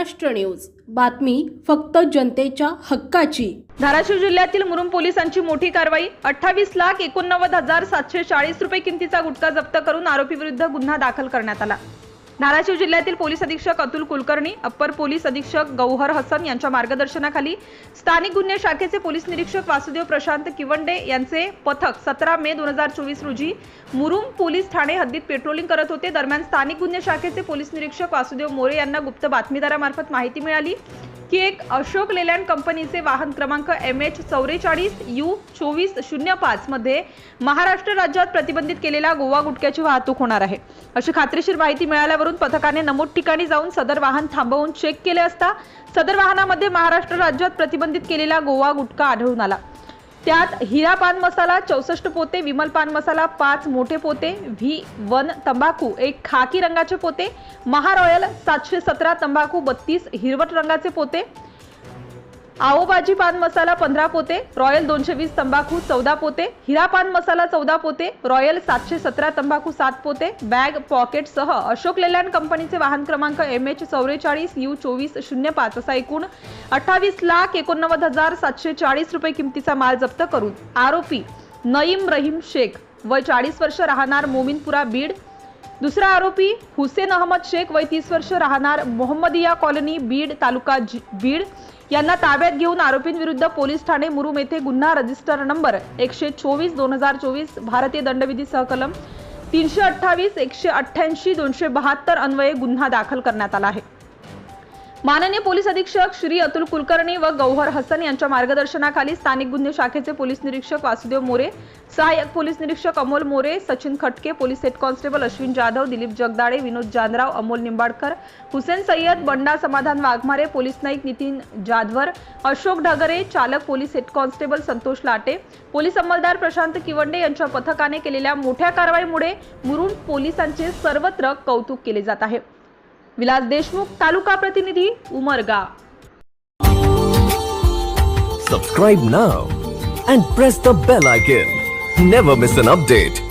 Maharashtra news. बातमी फक्त जनतेच्या हक्काची. धाराशिव जिल्ह्यातील मुरुम पोलिसांची मोठी कारवाई अठ्ठावीस लाख एकोणनव्वद हजार सातशे चाळीस रुपये किमतीचा गुटखा जप्त करून आरोपी विरुद्ध गुन्हा दाखल करण्यात आला. धाराशिव जिल्ह्यातील पोलीस अधीक्षक अतुल कुलकर्णी अप्पर पोलीस अधीक्षक गौहर हसन यांच्या मार्गदर्शनाखाली स्थानिक गुन्हे शाखेचे पोलीस निरीक्षक वासुदेव प्रशांत किवंडे यांचे पथक सतरा मे दोन हजार चोवीस रोजी मुरुम पोलीस ठाणे हद्दीत पेट्रोलिंग करत होते. दरम्यान स्थानिक गुन्हे शाखेचे पोलीस निरीक्षक वासुदेव मोरे यांना गुप्त बातमीदारामार्फत माहिती मिळाली. की एक अशोक लेलँड कंपनीचे वाहन क्रमांक एम एच चौवेचाळीस यू चोवीस शून्य पाचमध्ये महाराष्ट्र राज्यात प्रतिबंधित केलेल्या गोवा गुटख्याची वाहतूक होणार आहे. अशी खात्रीशीर माहिती मिळाल्यावरून पथकाने नमूद ठिकाणी जाऊन सदर वाहन थांबवून चेक केले असता सदर वाहनामध्ये महाराष्ट्र राज्यात प्रतिबंधित केलेला गोवा गुटखा आढळून आला. त्यात हिरा पान मसाला चौसष्ट पोते विमल पान मसाला पाच मोठे पोते व्ही वन तंबाखू एक खाकी रंगाचे पोते महारॉयल सातशे सतरा तंबाखू बत्तीस हिरवट रंगाचे पोते आओबाजी पान मसाला पंधरा पोते रॉयल दोनशे वीस तंबाखू चौदा पोते हिरा पान मसाला चौदा पोते रॉयल सातशे सतरा तंबाखू सात पोते बॅग पॉकेट सह अशोक लेलँड कंपनीचे वाहन क्रमांक एम एच चौवेचाळीस यू चोवीस शून्य पाच असा एकूण अठ्ठावीस लाख एकोणनव्वद हजार सातशे चाळीस रुपये किमतीचा माल जप्त करून. आरोपी नईम रहीम शेख वय चाळीस वर्ष राहणार मोमिनपुरा बीड दुसरा आरोपी हुसेन अहमद शेख वय तीस वर्ष राहणार मोहम्मदिया कॉलनी बीड तालुका बीड. यांना ताब्यात घेऊन आरोपींविरुद्ध पोलीस ठाणे मुरुम येथे गुन्हा रजिस्टर नंबर एकशे चोवीस दोन हजार चोवीस भारतीय दंडविधी सहकलम तीनशे अठ्ठावीस एकशे अठ्ठ्याऐंशी दोनशे बहात्तर अन्वये गुन्हा दाखल करण्यात आला आहे. माननीय पोलीस अधीक्षक श्री अतुल कुलकर्णी व गौहर हसन यांच्या मार्गदर्शनाखाली स्थानिक गुन्हे शाखेचे पोलीस निरीक्षक वासुदेव मोरे सहाय्यक पोलीस निरीक्षक Amol More Sachin Khatke police head constable Ashwin Jadhav Dilip Jagdale Vinod Janrao Amol Nimbadkar Hussain Sayyad Banda Samadhan Waghmare police naik Nitin Jadhavar Ashok Dhagre चालक police head constable Santosh Late police अंमलदार Prashant किवंडे यांच्या पथकाने केलेल्या मोठ्या कारवाईमुळे मुरुम पोलिसांचे सर्वत्र कौतुक केले जात आहे. विलास देशमुख तालुका प्रतिनिधी Umarga Subscribe now and press the bell icon. Never miss an update.